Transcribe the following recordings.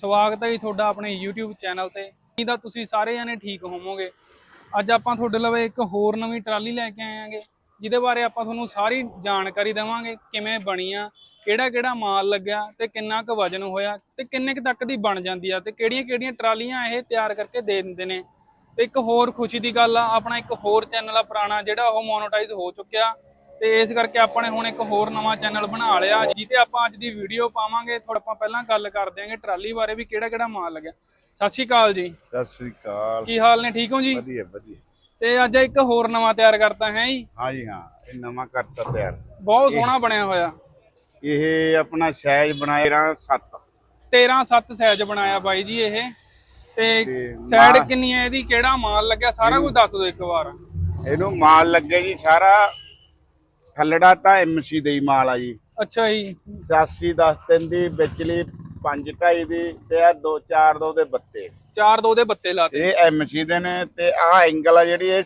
ਸਵਾਗਤ ਹੈ ਜੀ ਤੁਹਾਡਾ ਆਪਣੇ YouTube ਚੈਨਲ ਤੇ। ਉਮੀਦ ਆ ਤੁਸੀਂ ਸਾਰੇ ਜਣੇ ਠੀਕ ਹੋਵੋਗੇ। ਅੱਜ ਆਪਾਂ ਤੁਹਾਡੇ ਲਵੇ ਇੱਕ ਹੋਰ ਨਵੀਂ ਟਰਾਲੀ ਲੈ ਕੇ ਆਏ ਆਂਗੇ ਜਿਹਦੇ ਬਾਰੇ ਆਪਾਂ ਤੁਹਾਨੂੰ ਸਾਰੀ ਜਾਣਕਾਰੀ ਦੇਵਾਂਗੇ, ਕਿਵੇਂ ਬਣੀ ਆ ਕਿਹੜਾ ਕਿਹੜਾ ਮਾਲ ਲੱਗਿਆ ਤੇ ਕਿੰਨਾ ਕੁ ਵਜਨ ਹੋਇਆ ਤੇ ਕਿੰਨੇ ਕੁ ਤੱਕ ਦੀ ਬਣ ਜਾਂਦੀ ਆ ਤੇ ਕਿਹੜੀਆਂ ਕਿਹੜੀਆਂ ਟਰਾਲੀਆਂ ਇਹ ਤਿਆਰ ਕਰਕੇ ਦੇ ਦਿੰਦੇ ਨੇ। ਤੇ ਇੱਕ ਹੋਰ ਖੁਸ਼ੀ ਦੀ ਗੱਲ ਆ, ਆਪਣਾ ਇੱਕ ਹੋਰ ਚੈਨਲ ਆ ਪੁਰਾਣਾ, ਜਿਹੜਾ ਉਹ ਮੋਨੋਟਾਈਜ਼ ਹੋ ਚੁੱਕਿਆ। ਤੇ ਇਸ ਕਰਕੇ ਆਪਾਂ ਨੇ ਹੁਣ ਇੱਕ ਹੋਰ ਨਵਾਂ ਚੈਨਲ ਬਣਾ ਲਿਆ ਜਿਹਤੇ ਆਪਾਂ ਅੱਜ ਦੀ ਵੀਡੀਓ ਪਾਵਾਂਗੇ। ਥੋੜਾ ਆਪਾਂ ਪਹਿਲਾਂ ਗੱਲ ਕਰ ਦਿਆਂਗੇ ਟਰਾਲੀ ਬਾਰੇ ਵੀ ਕਿਹੜਾ ਕਿਹੜਾ ਮਾਲ ਲੱਗਿਆ ਸਤਿ ਸ਼੍ਰੀ ਅਕਾਲ ਜੀ। ਸਤਿ ਸ੍ਰੀ ਅਕਾਲ। ਕੀ ਹਾਲ ਨੇ? ਠੀਕ ਹੋ ਜੀ? ਵਧੀਆ ਵਧੀਆ। ਤੇ ਅੱਜ ਇੱਕ ਹੋਰ ਨਵਾਂ ਤਿਆਰ ਕਰਤਾ ਹੈ ਜੀ। ਹਾਂ ਜੀ ਹਾਂ। ਇਹ ਨਵਾਂ ਕਰਤਾ ਤਿਆਰ। ਬਹੁਤ ਸੋਹਣਾ ਬਣਿਆ ਹੋਇਆ। ਇਹ ਆਪਣਾ ਸਾਈਜ਼ ਬਣਾਏ ਰਾਂ 7 13 7 ਸਾਈਜ਼ ਬਣਾਇਆ ਬਾਈ ਜੀ ਇਹ। ਤੇ ਸਾਈਡ ਕਿੰਨੀ ਹੈ ਇਹਦੀ? ਕਿਹੜਾ ਮਾਲ ਲੱਗਿਆ? ਸਾਰਾ ਕੁਝ ਦੱਸ ਦਿਓ ਇੱਕ ਵਾਰ। ਇਹਨੂੰ ਮਾਲ ਲੱਗੇ ਜੀ ਸਾਰਾ ਥੱਲੜਾ ਤਾਂ ਐਮਸੀ ਦੇ ਹੀ ਮਾਲ ਆ ਜੀ। ਅੱਛਾ ਜੀ। 86 10 ਤਿੰਨ ਦੀ ਵਿਚਲੀ 5 2.5 ਦੀ ਤੇ ਆ 2 4 2 ਦੇ ਬੱਤੇ। ਚਾਰ ਦੋ ਦੇ ਬੱਤੇ ਲਾਤੇ। ਇਹ ਐਮਸੀ ਦੇ ਨੇ ਤੇ ਆ ਐਂਗਲ ਆ ਜਿਹੜੀ ਇਹ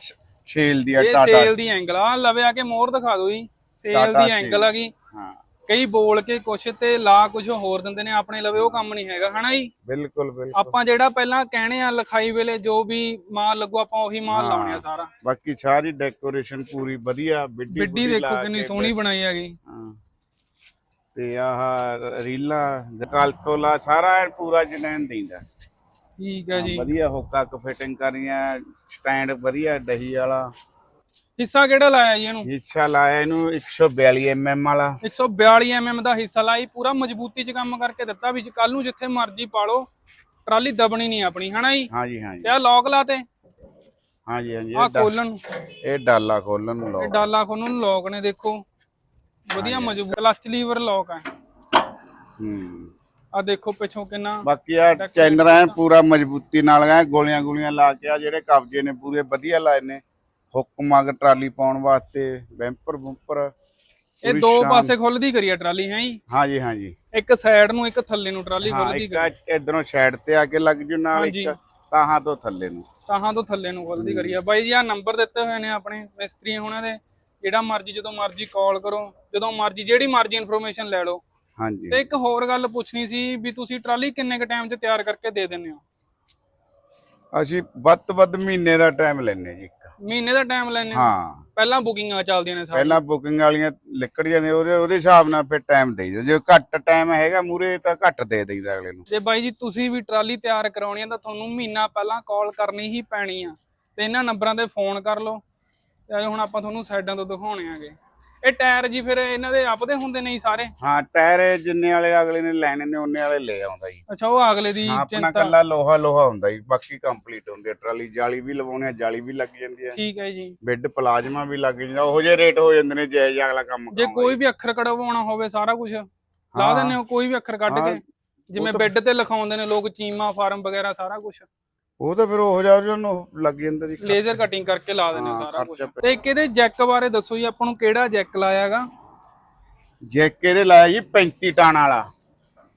ਛੇਲ ਦੀ ਆ ਇਹ ਟਾਟਾ। ਸੇਲ ਦੀ ਐਂਗਲ ਆ। ਲਵੇ ਆ ਕੇ ਮੋਹਰ ਦਿਖਾ ਦਿਓ ਜੀ। ਸੇਲ ਟਾਟਾ ਦੀ ਐਂਗਲ ਆ ਗਈ। ਹਾਂ। ਕਈ ਬੋਲ ਕੇ ਕੁਛ ਤੇ ਲਾ ਕੁਛ ਹੋਰ ਦਿੰਦੇ ਨੇ ਆਪਣੇ ਲਵੇ ਉਹ ਕੰਮ ਨਹੀਂ ਹੈਗਾ ਹਨਾ ਜੀ? ਬਿਲਕੁਲ ਬਿਲਕੁਲ। ਆਪਾਂ ਜਿਹੜਾ ਪਹਿਲਾਂ ਕਹਿਣੇ ਆ ਲਿਖਾਈ ਵੇਲੇ ਜੋ ਵੀ ਮਾਲ ਲੱਗੂ ਆਪਾਂ ਉਹੀ ਮਾਲ ਲਾਉਣੇ ਆ ਸਾਰਾ। ਬਾਕੀ ਸਾਰੀ ਡੈਕੋਰੇਸ਼ਨ ਪੂਰੀ ਵਧੀਆ ਬਿੱਡੀ ਬਿੱਡੀ ਦੇਖੋ ਕਿੰਨੀ ਸੋਹਣੀ ਬਣਾਈ ਹੈਗੀ। ਹਾਂ। ਤੇ ਆਹ ਰੀਲਾਂ ਕਲਤੋਲਾ ਸਾਰਾ ਐਨ ਪੂਰਾ ਜਨੈਨ ਦਿੰਦਾ। ਠੀਕ ਹੈ ਜੀ। ਵਧੀਆ ਹੁੱਕਾ ਕ ਫਿਟਿੰਗ ਕਰੀਆਂ ਸਟੈਂਡ ਵਧੀਆ ਦਹੀ ਵਾਲਾ। ਹਿੱਸਾ ਕਿਹੜਾ ਲਾਇਆ ਜੀ ਇਹਨੂੰ? ਹਿੱਸਾ ਲਾਇਆ ਇਹਨੂੰ 142 mm ਵਾਲਾ। 142 mm ਦਾ ਹਿੱਸਾ ਲਾਈ ਪੂਰਾ ਮਜ਼ਬੂਤੀ ਚ ਕੰਮ ਕਰਕੇ ਦਿੱਤਾ ਵੀ ਕੱਲ ਨੂੰ ਜਿੱਥੇ ਮਰਜ਼ੀ ਪਾਲੋ ਟਰਾਲੀ ਦਬਣੀ ਨਹੀਂ ਆਪਣੀ ਹਨਾ ਜੀ? ਹਾਂਜੀ ਹਾਂਜੀ। ਤੇ ਆ ਲੋਕ ਲਾਤੇ ਹਾਂਜੀ ਹਾਂਜੀ ਆ ਇਹ ਖੋਲਣ ਇਹ ਡਾਲਾ ਖੋਲਣ ਨੂੰ ਇਹ ਲਓ ਡਾਲਾ ਖੋਲਣ ਨੂੰ ਲੋਕ ਨੇ ਦੇਖੋ। ਵਧੀਆ ਮਜ਼ਬੂਤ ਕਲਚ ਲੀਵਰ ਲੋਕ ਆ। ਹੂੰ। ਆ ਦੇਖੋ ਪਿੱਛੋਂ ਕਿੰਨਾ ਬਾਕੀ ਆ ਚੈਨਰ ਐ ਪੂਰਾ ਮਜ਼ਬੂਤੀ ਨਾਲ ਐ ਗੋਲੀਆਂ ਗੋਲੀਆਂ ਲਾ ਕੇ ਆ ਜਿਹੜੇ ਕਬਜੇ ਨੇ ਪੂਰੇ ਵਧੀਆ ਲਾਏ ਨੇ। ਹੁੱਕ ਮਗ ਟਰਾਲੀ ਪਾਉਣ ਵਾਸਤੇ ਬੈਂਪਰ ਬੁੰਪਰ ਇਹ ਦੋ ਪਾਸੇ ਖੁੱਲਦੀ ਕਰੀ ਆ ਟਰਾਲੀ ਹੈ ਜੀ? ਹਾਂਜੀ ਹਾਂਜੀ। ਇੱਕ ਸਾਈਡ ਨੂੰ ਇੱਕ ਥੱਲੇ ਨੂੰ ਟਰਾਲੀ ਹਾਂ ਖੁੱਲਦੀ ਇੱਕ ਇਧਰੋਂ ਸਾਈਡ ਤੇ ਆ ਕੇ ਲੱਗ ਜੂ ਨਾਲ। ਇੱਕ ਤਾਹਾਂ ਤੋਂ ਥੱਲੇ ਨੂੰ। ਤਾਹਾਂ ਤੋਂ ਥੱਲੇ ਨੂੰ ਖੁੱਲਦੀ ਕਰੀ ਆ। ਬਾਈ ਜੀ ਆ ਨੰਬਰ ਦਿੱਤੇ ਹੋਏ ਨੇ ਆਪਣੇ ਮਿਸਤਰੀ ਹੁਣਾਂ ਦੇ। ਜਿਹੜਾ ਮਰਜ਼ੀ ਜਦੋਂ ਮਰਜ਼ੀ ਕਾਲ ਕਰੋ ਜਦੋਂ ਮਰਜ਼ੀ ਜਿਹੜੀ ਮਰਜ਼ੀ ਇਨਫੋਰਮੇਸ਼ਨ ਲੈ ਲਓ। ਹਾਂਜੀ। ਤੇ ਇੱਕ ਹੋਰ ਗੱਲ ਪੁੱਛਣੀ ਸੀ ਵੀ ਤੁਸੀਂ ਟਰਾਲੀ ਕਿੰਨੇ ਕ ਟਾਈਮ 'ਚ ਤਿਆਰ ਕਰਕੇ ਦੇ ਦਿੰਦੇ ਹੋ? ਅਸੀਂ ਵੱਧ ਵੱਧ ਮਹੀਨੇ ਦਾ ਟਾਈਮ ਲੈਨੇ ਜੀ ਮਹੀਨੇ ਦਾ ਟਾਈਮ ਲੈਣੇ ਹਾਂ? ਪਹਿਲਾਂ ਬੁਕਿੰਗਾਂ ਚੱਲਦੀਆਂ ਨੇ ਸਾਰੀਆਂ? ਪਹਿਲਾਂ ਬੁਕਿੰਗ ਵਾਲੀਆਂ ਲਿਕੜ ਜਾਂਦੇ ਉਹਦੇ ਉਹਦੇ ਹਿਸਾਬ ਨਾਲ ਫਿਰ ਟਾਈਮ ਦੇਈਦਾ ਜੇ ਘੱਟ ਟਾਈਮ ਹੈਗਾ ਮੂਰੇ ਤਾਂ ਘੱਟ ਦੇ ਦੇਈਦਾ ਅਗਲੇ ਨੂੰ। ਜੇ ਬਾਈ ਜੀ ਤੁਸੀਂ ਵੀ ਟਰਾਲੀ ਤਿਆਰ ਕਰਾਉਣੀ ਆ ਤਾਂ ਤੁਹਾਨੂੰ ਮਹੀਨਾ ਪਹਿਲਾਂ ਕਾਲ ਕਰਨੀ ਹੀ ਪੈਣੀ ਆ। ਤੇ ਇਹਨਾਂ ਨੰਬਰਾਂ ਤੇ ਫੋਨ ਕਰ ਲਓ। ਤੇ ਅੱਜ ਹੁਣ ਆਪਾਂ ਤੁਹਾਨੂੰ ਸਾਈਡਾਂ ਤੋਂ ਦਿਖਾਉਣੇ ਆਗੇ। ਇਹ ਟਾਇਰ ਜੀ ਫਿਰ ਇਹਨਾਂ ਦੇ ਆਪਦੇ ਹੁੰਦੇ ਨੇ ਜੀ ਸਾਰੇ? ਹਾਂ ਟਾਇਰ ਜਿੰਨੇ ਵਾਲੇ ਅਗਲੇ ਨੇ ਲੈਣੇ ਨੇ ਉਹਨੇ ਵਾਲੇ ਲੈ ਆਉਂਦਾ ਜੀ। ਅੱਛਾ ਉਹ ਅਗਲੇ ਦੀ ਹਾਂ ਆਪਣਾ ਚਿੰਤਾ। ਕੱਲਾ ਲੋਹਾ ਲੋਹਾ ਹੁੰਦਾ ਜੀ ਬਾਕੀ ਕੰਪਲੀਟ ਹੁੰਦੀ ਹੈ ਟਰਾਲੀ ਜਾਲੀ ਵੀ ਲਵਾਉਣੇ ਆ ਜਾਲੀ ਵੀ ਲੱਗ ਜਾਂਦੀ ਹੈ ਠੀਕ ਹੈ ਜੀ। ਬੈੱਡ ਪਲਾਜ਼ਮਾ ਵੀ ਲੱਗ ਜਾਂਦਾ ਉਹੋ ਜਿਹੇ ਰੇਟ ਹੋ ਜਾਂਦੇ ਨੇ ਜੈ ਅਗਲਾ ਕੰਮ ਜੇ ਕਰਾਉਂਦਾ ਕੋਈ ਵੀ ਅੱਖਰ ਕਢਵਾਉਣਾ ਹੋਵੇ ਸਾਰਾ ਕੁਝ ਲਾ ਹਾਂ। ਦਿੰਦੇ ਹੋ ਕੋਈ ਵੀ ਅੱਖਰ ਕੱਢ ਹਾਂ, ਕੇ ਜਿਵੇਂ ਬੈੱਡ ਤੇ ਲਿਖਾਉਂਦੇ ਨੇ ਲੋਕ ਚੀਮਾ ਫਾਰਮ ਵਗੈਰਾ ਸਾਰਾ ਕੁਝ ਉਹ ਤਾਂ ਫਿਰ ਉਹ ਜਿਹਾ ਉਹਨੂੰ ਲੱਗ ਜਾਂਦਾ ਜੀ। ਲੇਜ਼ਰ ਕਟਿੰਗ ਕਰਕੇ ਲਾ ਦਿੰਦੇ ਹੋ ਸਾਰਾ ਕੁਝ ਖਰਚਾ ਤੇ ਇੱਕ ਇਹਦੇ ਜੈਕ ਬਾਰੇ ਦੱਸੋ ਜੀ ਆਪਾਂ ਨੂੰ ਕਿਹੜਾ ਜੈਕ ਲਾਇਆਗਾ? ਜੈਕ ਇਹਦੇ ਲਾਇਆ ਜੀ 35 ਟਨ ਵਾਲਾ।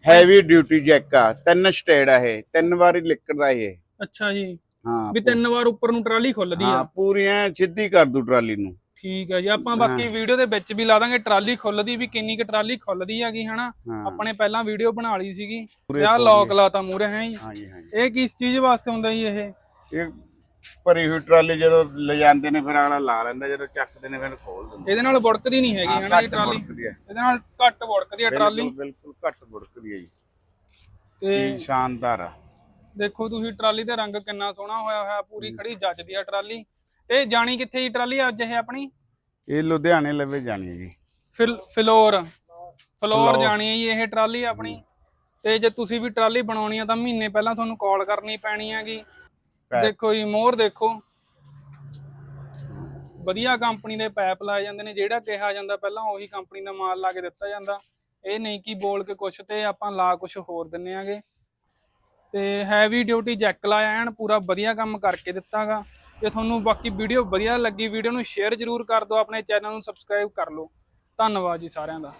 ਹੈਵੀ ਡਿਊਟੀ ਜੈਕ ਆ ਤਿੰਨ ਸਟੇਡ ਆ ਇਹ ਤਿੰਨ ਵਾਰੀ ਲਿਕੜਦਾ ਇਹ। ਅੱਛਾ ਜੀ। ਹਾਂ ਵੀ ਤਿੰਨ ਵਾਰ ਉੱਪਰ ਨੂੰ ਟਰਾਲੀ ਖੁੱਲਦੀ ਹਾਂ ਆ ਪੂਰੀਆਂ ਸਿੱਧੀ ਕਰ ਦੂ ਟਰਾਲੀ ਨੂੰ। ਠੀਕ ਹੈ ਜੀ ਆਪਾਂ ਬਾਕੀ ਵੀਡੀਓ ਦੇ ਵਿੱਚ ਵੀ ਲਾ ਦਾਂਗੇ ਟਰਾਲੀ ਖੁੱਲਦੀ ਵੀ ਕਿੰਨੀ ਕੁ ਟਰਾਲੀ ਖੁੱਲਦੀ ਹੈਗੀ ਹਨਾ? ਆਪਣੇ ਪਹਿਲਾਂ ਵੀਡੀਓ ਬਣਾ ਲਈ ਸੀਗੀ। ਤੇ ਆਹ ਲੌਕ ਲਾਤਾ ਮੂਰੇ ਹੈ ਜੀ। ਹਾਂਜੀ ਹਾਂਜੀ ਇਹ ਕਿਸ ਚੀਜ਼ ਵਾਸਤੇ ਹੁੰਦਾ ਜੀ ਇਹ? ਇਹ ਭਰੀ ਹੋਈ ਟਰਾਲੀ ਜਦੋਂ ਲੈ ਜਾਂਦੇ ਨੇ ਫਿਰ ਅਗਲਾ ਲਾ ਲੈਂਦਾ ਜਦੋਂ ਚੱਕਦੇ ਨੇ ਫਿਰ ਖੋਲ ਦਿੰਦੇ। ਇਹਦੇ ਨਾਲ ਬੁੜਕਦੀ ਨਹੀਂ ਹੈਗੀ ਹਨਾ ਇਹ ਟਰਾਲੀ? ਇਹਦੇ ਨਾਲ ਘੱਟ ਬੁੜਕਦੀ ਹੈ ਟਰਾਲੀ? ਬਿਲਕੁਲ ਘੱਟ ਬੁੜਕਦੀ ਹੈ ਜੀ। ਤੇ ਸ਼ਾਨਦਾਰ ਆ। ਦੇਖੋ ਤੁਸੀਂ ਟਰਾਲੀ ਦਾ ਰੰਗ ਕਿੰਨਾ ਸੋਹਣਾ ਹੋਇਆ ਹੋਇਆ ਪੂਰੀ ਖੜੀ ਜੱਜਦੀ ਆ ਟਰਾਲੀ। ਤੇ ਜਾਣੀ ਕਿੱਥੇ ਜੀ ਟਰਾਲੀ ਅੱਜ ਇਹ ਆਪਣੀ? ਇਹ ਲੁਧਿਆਣੇ ਲਵੇ ਜਾਣੀ ਹੈ ਜੀ। Fill floor. ਫਲੋਰ ਜਾਣੀ ਹੈ ਜੀ ਇਹ ਟਰਾਲੀ ਆਪਣੀ। ਤੇ ਜੇ ਤੁਸੀਂ ਵੀ ਟਰਾਲੀ ਬਣਾਉਣੀ ਆ ਤਾਂ ਮਹੀਨੇ ਪਹਿਲਾਂ ਤੁਹਾਨੂੰ ਕਾਲ ਕਰਨੀ ਪੈਣੀ ਹੈਗੀ। ਦੇਖੋ ਜੀ ਮੋਹਰ ਦੇਖੋ। ਵਧੀਆ ਕੰਪਨੀ ਦੇ ਪੈਪ ਲਾਏ ਜਾਂਦੇ ਨੇ ਜਿਹੜਾ ਕਿਹਾ ਜਾਂਦਾ ਪਹਿਲਾਂ ਉਹੀ ਕੰਪਨੀ ਦਾ ਮਾਲ ਲਾ ਕੇ ਦਿੱਤਾ ਜਾਂਦਾ। ਇਹ ਨਹੀਂ ਕਿ ਬੋਲ ਕੇ ਕੁਛ ਤੇ ਆਪਾਂ ਲਾ ਕੁਛ ਹੋਰ ਦਿੰਨੇ ਆਗੇ ਤੇ ਹੈਵੀ ਡਿਊਟੀ ਜੈਕ ਲਾਇਆ ਐਨ ਪੂਰਾ ਵਧੀਆ ਕੰਮ ਕਰਕੇ ਦਿੱਤਾਗਾ। ਜੇ ਤੁਹਾਨੂੰ ਬਾਕੀ ਵੀਡੀਓ ਵਧੀਆ ਲੱਗੀ, ਵੀਡੀਓ ਨੂੰ ਸ਼ੇਅਰ ਜ਼ਰੂਰ ਕਰ ਦਿਓ, ਆਪਣੇ ਚੈਨਲ ਨੂੰ ਸਬਸਕ੍ਰਾਈਬ ਕਰ ਲਓ। ਧੰਨਵਾਦ ਜੀ ਸਾਰਿਆਂ ਦਾ।